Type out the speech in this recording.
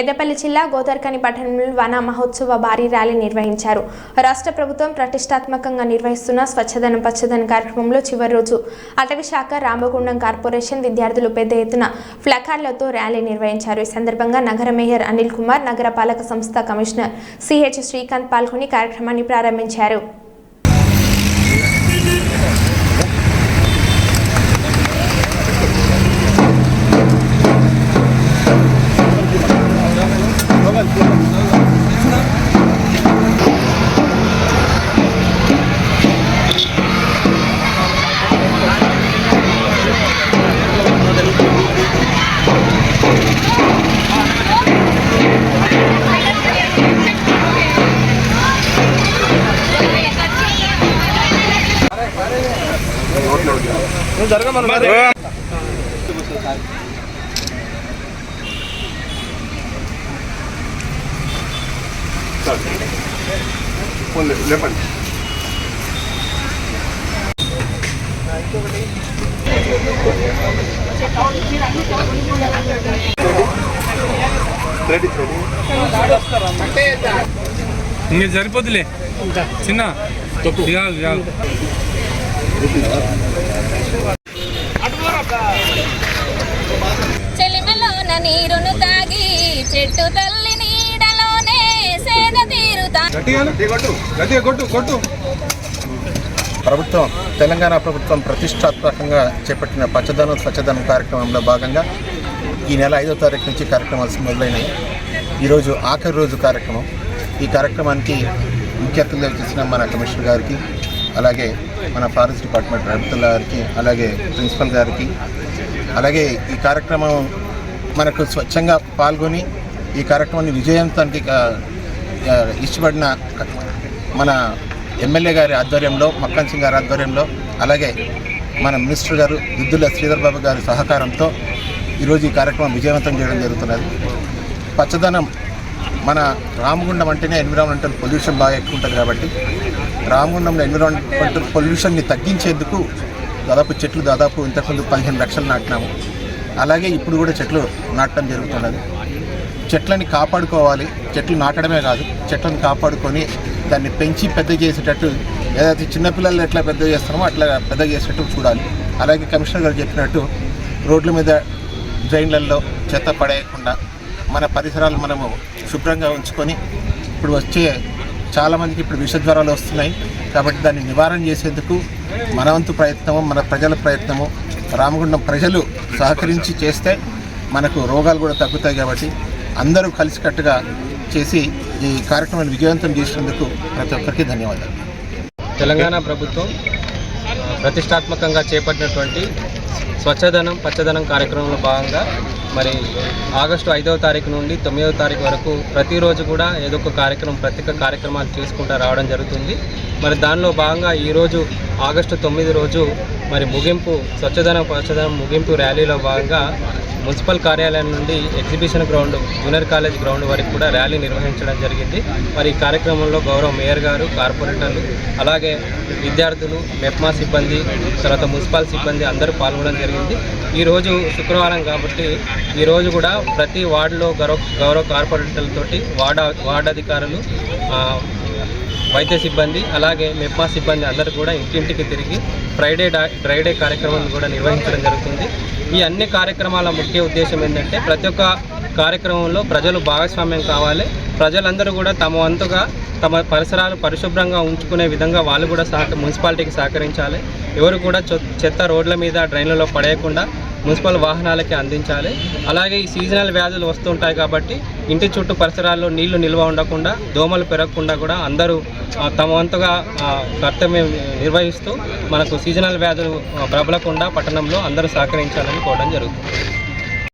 పెద్దపల్లి జిల్లా గోదర్కని పట్టణంలో వన మహోత్సవ భారీ ర్యాలీ నిర్వహించారు. రాష్ట్ర ప్రభుత్వం ప్రతిష్టాత్మకంగా నిర్వహిస్తున్న స్వచ్ఛదనం పచ్చదనం కార్యక్రమంలో చివరి రోజు అటవీ శాఖ రామగుండం కార్పొరేషన్ విద్యార్థులు పెద్ద ఎత్తున ఫ్లకార్లతో ర్యాలీ నిర్వహించారు. ఈ సందర్భంగా నగర మేయర్ అనిల్ కుమార్ నగరపాలక సంస్థ కమిషనర్ సిహెచ్ శ్రీకాంత్ పాల్గొని కార్యక్రమాన్ని ప్రారంభించారు. లేపండి. ఇంక సరిపోతులే. చిన్న దిగాలి దిగాలి నీరును తాగి చెట్టు తల్లి నీడలోనే సేద తీరుతా. ప్రభుత్వం తెలంగాణ ప్రభుత్వం ప్రతిష్టాత్మకంగా చేపట్టిన పచ్చదనం స్వచ్ఛదనం కార్యక్రమంలో భాగంగా ఈ నెల ఐదో తారీఖు నుంచి కార్యక్రమాలు మొదలైనవి. ఈరోజు ఆఖరి రోజు కార్యక్రమం. ఈ కార్యక్రమానికి ముఖ్య అతిథులుగా చేసిన మన కమిషనర్ గారికి అలాగే మన ఫారెస్ట్ డిపార్ట్మెంట్ రవితుల్లా గారికి అలాగే ప్రిన్సిపల్ గారికి అలాగే ఈ కార్యక్రమం మనకు స్వచ్ఛంగా పాల్గొని ఈ కార్యక్రమాన్ని విజయవంతానికి ఇష్టపడిన మన ఎమ్మెల్యే గారి ఆధ్వర్యంలో మక్కన్ సింగ్ గారి ఆధ్వర్యంలో అలాగే మన మినిస్టర్ గారు దుద్దుల శ్రీధర్ బాబు గారి సహకారంతో ఈరోజు ఈ కార్యక్రమం విజయవంతం చేయడం జరుగుతున్నది. పచ్చదనం మన రామగుండం అంటేనే ఎన్విరాన్మెంటల్ పొల్యూషన్ బాగా ఎక్కువ ఉంటుంది కాబట్టి రామగుండంలో ఎన్విరాన్మెంటల్ పొల్యూషన్ని తగ్గించేందుకు దాదాపు చెట్లు దాదాపు ఇంతకుముందు పదిహేను లక్షలు నాటినాము. అలాగే ఇప్పుడు కూడా చెట్లు నాటడం జరుగుతున్నది. చెట్లని కాపాడుకోవాలి. చెట్లు నాటడమే కాదు చెట్లను కాపాడుకొని దాన్ని పెంచి పెద్ద చేసేటట్టు ఏదైతే చిన్నపిల్లలు ఎట్లా పెద్ద చేస్తామో అట్లా పెద్ద చేసేటట్టు చూడాలి. అలాగే కమిషనర్ గారు చెప్పినట్టు రోడ్ల మీద డ్రైన్లలో చెత్త పడేయకుండా మన పరిసరాలు మనము శుభ్రంగా ఉంచుకొని ఇప్పుడు వచ్చే చాలామందికి ఇప్పుడు విషజ్వరాలు వస్తున్నాయి. కాబట్టి దాన్ని నివారణ చేసేందుకు మన వంతు ప్రయత్నము మన ప్రజల ప్రయత్నము రామగుండం ప్రజలు సహకరించి చేస్తే మనకు రోగాలు కూడా తగ్గుతాయి కాబట్టి అందరూ కలిసికట్టుగా చేసి ఈ కార్యక్రమాన్ని విజయవంతం చేసినందుకు ప్రతి ఒక్కరికి ధన్యవాదాలు. తెలంగాణ ప్రభుత్వం ప్రతిష్టాత్మకంగా చేపట్టినటువంటి స్వచ్ఛదనం పచ్చదనం కార్యక్రమంలో భాగంగా మరి ఆగస్టు ఐదవ తారీఖు నుండి తొమ్మిదవ తారీఖు వరకు ప్రతిరోజు కూడా ఏదో ఒక కార్యక్రమం ప్రత్యేక కార్యక్రమాలు చేసుకుంటూ రావడం జరుగుతుంది. మరి దానిలో భాగంగా ఈరోజు ఆగస్టు తొమ్మిది రోజు మరి ముగింపు స్వచ్ఛదనం పచ్చదనం ముగింపు ర్యాలీలో భాగంగా మున్సిపల్ కార్యాలయం నుండి exhibition ground junior college ground వరకు కూడా ర్యాలీ నిర్వహించడం జరిగింది. మరి ఈ కార్యక్రమంలో గౌరవ మేయర్ గారు కార్పొరేటర్లు అలాగే విద్యార్థులు మెప్మా సిబ్బంది తర్వాత మున్సిపల్ సిబ్బంది అందరూ పాల్గొనడం జరిగింది. ఈరోజు శుక్రవారం కాబట్టి ఈరోజు కూడా ప్రతి వార్డులో గౌరవ గౌరవ కార్పొరేటర్లతోటి వార్డ వార్డు అధికారులు వైద్య సిబ్బంది అలాగే మెప్మా సిబ్బంది అందరూ కూడా ఇంటింటికి తిరిగి ఫ్రైడే డ్రైడే కార్యక్రమం కూడా నిర్వహించడం జరుగుతుంది. ఈ అన్ని కార్యక్రమాల ముఖ్య ఉద్దేశం ఏంటంటే ప్రతి ఒక్క కార్యక్రమంలో ప్రజలు భాగస్వామ్యం కావాలి. ప్రజలందరూ కూడా తమ వంతుగా తమ పరిసరాలు పరిశుభ్రంగా ఉంచుకునే విధంగా వాళ్ళు కూడా సహక మున్సిపాలిటీకి సహకరించాలి. ఎవరు కూడా చెత్త రోడ్ల మీద డ్రైన్లలో పడేయకుండా మున్సిపల్ వాహనాలకి అందించాలి. అలాగే ఈ సీజనల్ వ్యాధులు వస్తుంటాయి కాబట్టి ఇంటి చుట్టూ పరిసరాల్లో నీళ్ళు నిల్వ ఉండకుండా దోమలు పెరగకుండా కూడా అందరూ తమ వంతుగా కర్తవ్యం నిర్వహిస్తూ మనకు సీజనల్ వ్యాధులు ప్రబలకుండా పట్టణంలో అందరూ సహకరించాలని కోరడం జరుగుతుంది.